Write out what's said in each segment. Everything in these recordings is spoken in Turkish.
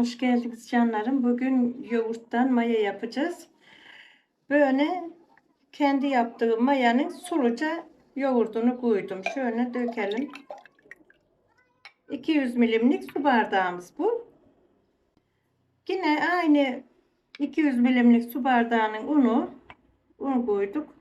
Hoş geldiniz canlarım. Bugün yoğurttan maya yapacağız. Böyle kendi yaptığım mayanın suluca yoğurdunu koydum. Şöyle dökelim. 200 milimlik su bardağımız bu. Yine aynı 200 milimlik su bardağının unu un koyduk.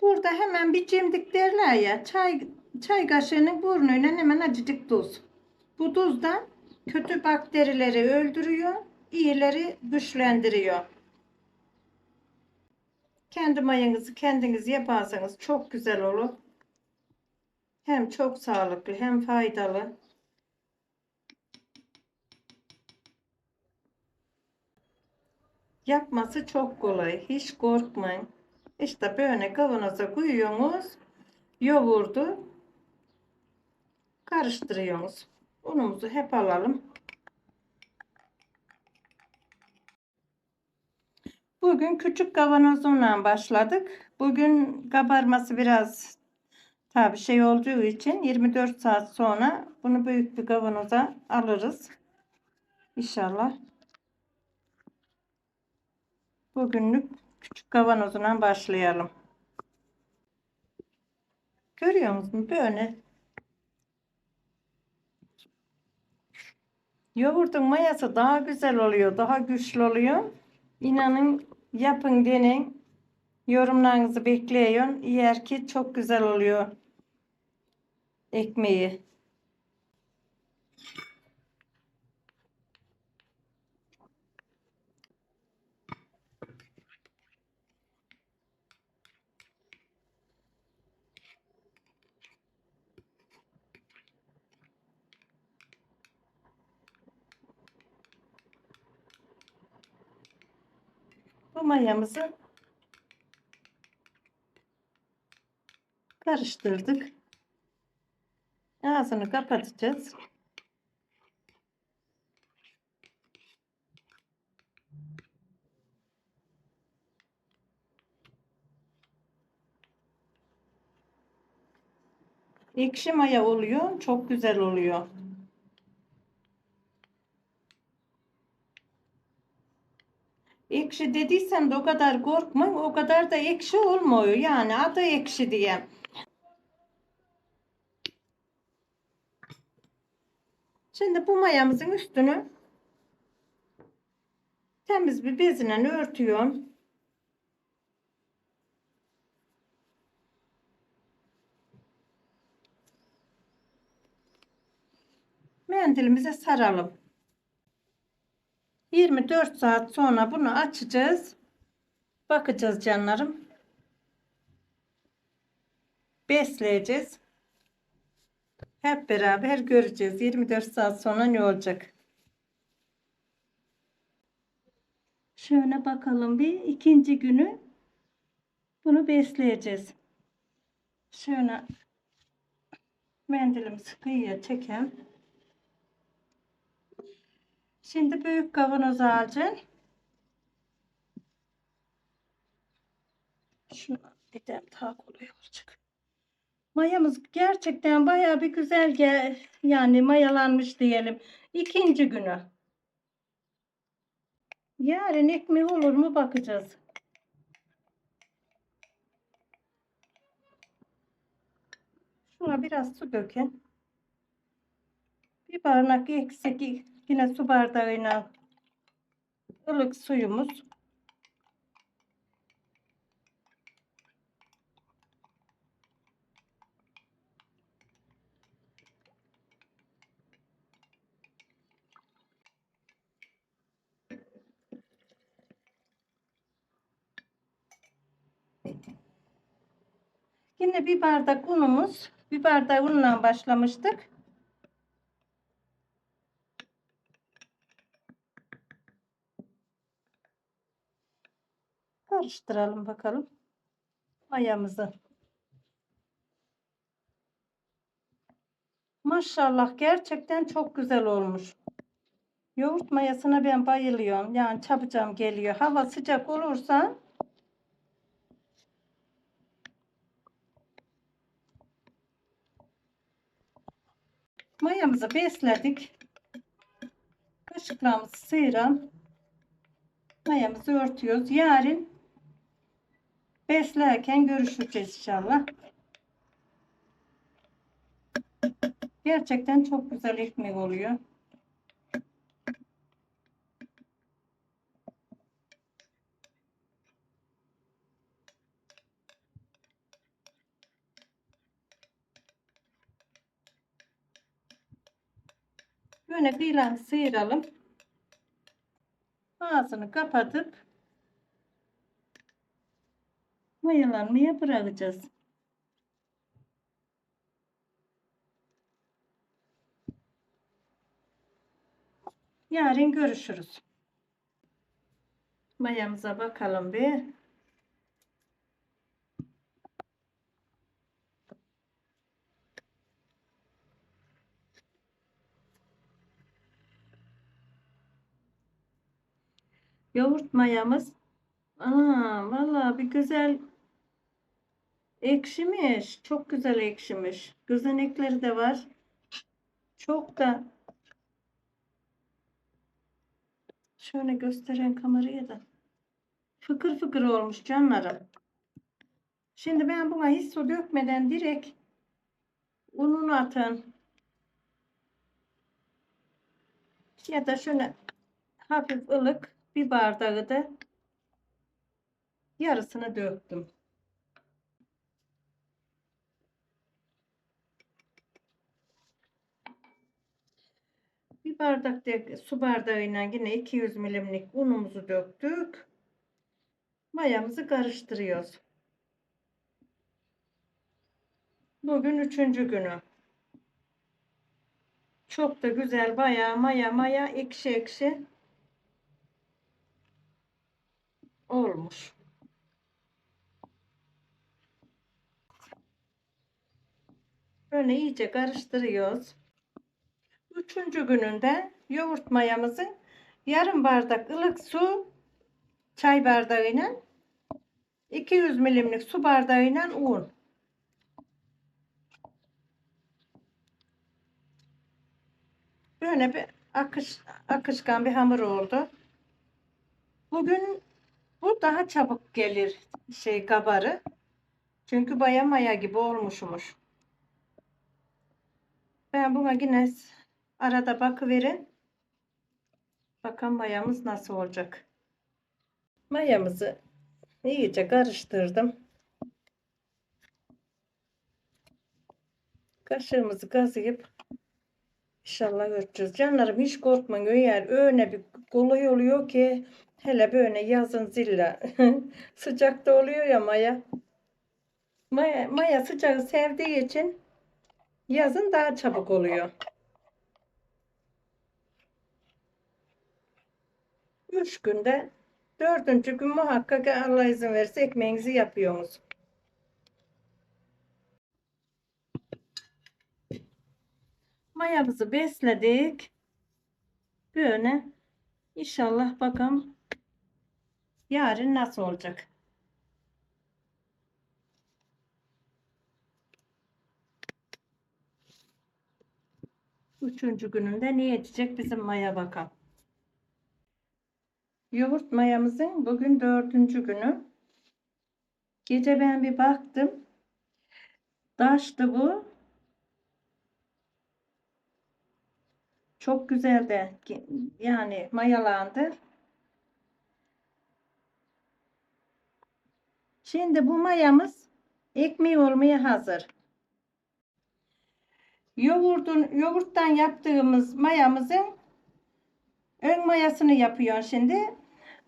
Burada hemen bir cimdik derler ya çay çay kaşığının burnuyla hemen acıcık tuz. Bu tuz da kötü bakterileri öldürüyor, iyileri güçlendiriyor. Kendi mayanızı kendiniz yaparsanız çok güzel olur. Hem çok sağlıklı hem faydalı. Yapması çok kolay. Hiç korkmayın. İşte böyle kavanoza koyuyorsunuz. Yoğurdu karıştırıyorsunuz. Unumuzu hep alalım. Bugün küçük kavanozumla başladık. Bugün kabarması biraz tabi şey olduğu için 24 saat sonra bunu büyük bir kavanoza alırız. İnşallah. Bugünlük küçük kavanozundan başlayalım. Görüyor musunuz? Böyle Yoğurdun mayası daha güzel oluyor, daha güçlü oluyor. İnanın yapın deneyin. Yorumlarınızı bekliyorum. Eğer ki çok güzel oluyor ekmeği. Bu mayamızı karıştırdık. Ağzını kapatacağız. Ekşi maya oluyor. Çok güzel oluyor. Ekşi dediysem de o kadar korkma. O kadar da ekşi olmuyor. Yani adı ekşi diye. Şimdi bu mayamızın üstünü temiz bir bezle örtüyorum. Mendilimize saralım. 24 saat sonra bunu açacağız. Bakacağız canlarım. Besleyeceğiz. Hep beraber göreceğiz. 24 saat sonra ne olacak? Şöyle bakalım bir ikinci günü bunu besleyeceğiz. Şöyle mendilimizi kıyıya çekelim. Şimdi büyük kavanozu alacağım. Şunu edem daha kolay olacak. Mayamız gerçekten bayağı bir güzel gel yani mayalanmış diyelim. İkinci günü. Yarın ekmeği olur mu bakacağız. Şuna biraz su dökün. Bir bardak eksik Yine su bardağıyla ılık suyumuz. Yine bir bardak unumuz. Bir bardak unla başlamıştık. Karıştıralım bakalım. Mayamızı. Maşallah gerçekten çok güzel olmuş. Yoğurt mayasına ben bayılıyorum. Yani çabucam geliyor. Hava sıcak olursa mayamızı besledik. Kaşıklarımızı sıyıran mayamızı örtüyoruz. Yarın beslerken görüşeceğiz inşallah. Gerçekten çok güzel ekmek oluyor. Böyle kıyılarını sıyıralım. Ağzını kapatıp mayalanmaya bırakacağız. Yarın görüşürüz. Mayamıza bakalım bir. Yoğurt mayamız. Aa, vallahi bir güzel ekşimiş. Çok güzel ekşimiş. Gözenekleri de var. Çok da şöyle gösteren kameraya da fıkır fıkır olmuş canlarım. Şimdi ben buna hiç su dökmeden direkt ununu atın. Ya da şöyle hafif ılık bir bardağı da yarısını döktüm. Bir bardak da su bardağıyla yine 200 milimlik unumuzu döktük. Mayamızı karıştırıyoruz. Bugün üçüncü günü. Çok da güzel bayağı maya maya ekşi ekşi olmuş. Böyle iyice karıştırıyoruz. Üçüncü gününde yoğurt mayamızı yarım bardak ılık su çay bardağıyla 200 milimlik su bardağıyla un. Böyle bir akış, akışkan bir hamur oldu. Bugün bu daha çabuk gelir şey kabarı. Çünkü baya maya gibi olmuşmuş. Ben buna yine arada bakıverin. Bakalım mayamız nasıl olacak. Mayamızı iyice karıştırdım. Kaşığımızı kazıyıp inşallah örteceğiz. Canlarım hiç korkmayın. Eğer öyle bir kolay oluyor ki hele böyle yazın zilla sıcakta oluyor ya maya. Maya, maya sıcağı sevdiği için yazın daha çabuk oluyor. Üç günde dördüncü gün muhakkak Allah izin verirse ekmeğinizi yapıyorsunuz. Mayamızı besledik. Böyle inşallah bakalım yarın nasıl olacak. Üçüncü gününde ne edecek bizim maya bakalım. Yoğurt mayamızın bugün dördüncü günü. Gece ben bir baktım. Taştı bu. Çok güzel de yani mayalandı. Şimdi bu mayamız ekmeği olmaya hazır. Yoğurdun, yoğurttan yaptığımız mayamızın ön mayasını yapıyor şimdi.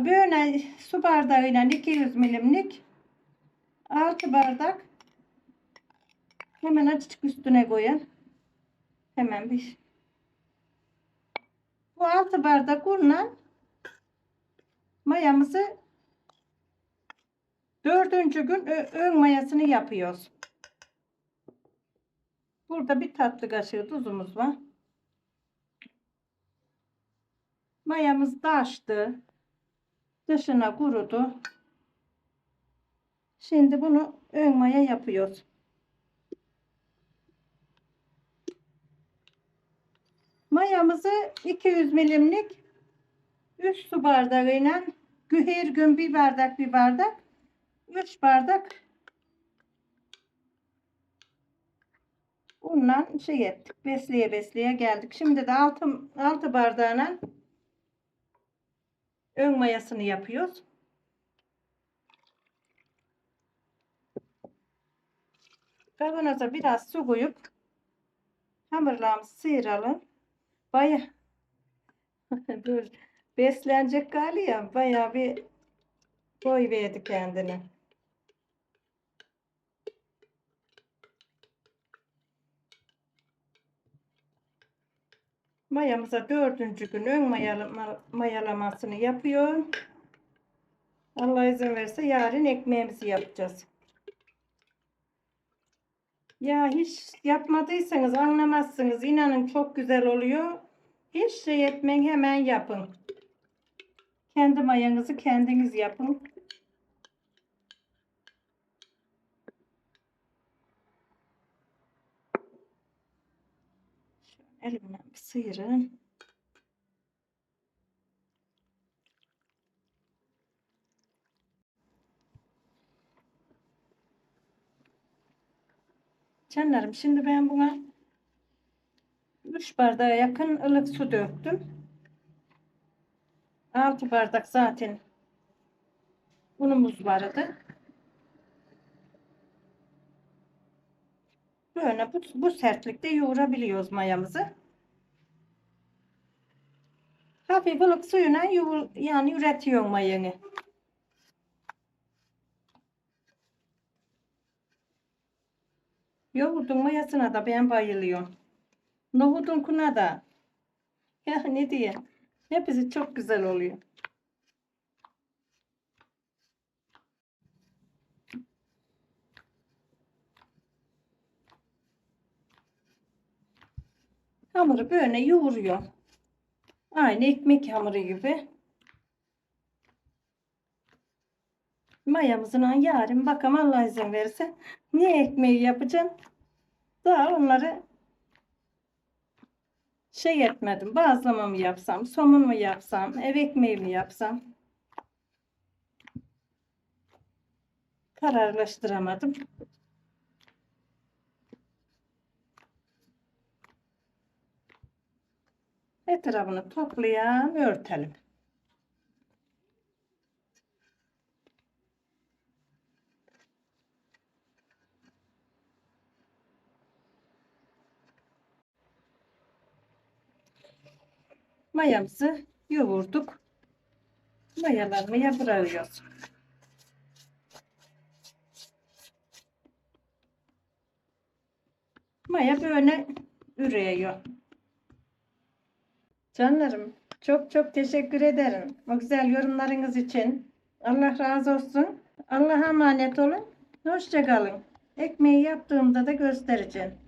Böyle su bardağıyla 200 milimlik 6 bardak hemen açık üstüne koyun. Hemen bir bu 6 bardak unla mayamızı dördüncü gün ön mayasını yapıyoruz. Burada bir tatlı kaşığı tuzumuz var. Mayamız da açtı. Dışına kurudu. Şimdi bunu ön maya yapıyoruz. Mayamızı 200 milimlik 3 su bardağıyla her gün bir bardak bir bardak 3 bardak unla şey ettik. Besleye besleye geldik. Şimdi de 6, 6 bardağına ön mayasını yapıyoruz. Kavanoza biraz su koyup hamurlarımızı sıyıralım. Baya. Beslenecek gali ya. Bayağı bir boy verdi kendine. Mayamıza dördüncü gün ön mayalama, mayalamasını yapıyor. Allah izin verirse yarın ekmeğimizi yapacağız. Ya hiç yapmadıysanız anlamazsınız. İnanın çok güzel oluyor. Hiç şey etmeyin hemen yapın. Kendi mayanızı kendiniz yapın. Şöyle elimden bir sıyırın. Canlarım şimdi ben buna 3 bardağa yakın ılık su döktüm. 6 bardak zaten unumuz vardı. Böyle bu, bu sertlikte yoğurabiliyoruz mayamızı. Hafif ılık suyuna yoğur, yani üretiyor mayanı. Yoğurdun mayasına da ben bayılıyorum. Nohudun kuna da. Ya ne diye? Hepsi çok güzel oluyor. Hamuru böyle yoğuruyor. Aynı ekmek hamuru gibi. Mayamızın yarın bakalım Allah izin verirse ne ekmeği yapacağım. Daha onları şey etmedim. Bazlama mı yapsam, somun mu yapsam, ev ekmeği mi yapsam? Kararlaştıramadım. Etrafını toplayalım, örtelim. Mayamızı yoğurduk. Mayalanmaya bırakıyoruz. Maya böyle ürüyor. Canlarım çok çok teşekkür ederim. O güzel yorumlarınız için. Allah razı olsun. Allah'a emanet olun. Hoşça kalın. Ekmeği yaptığımda da göstereceğim.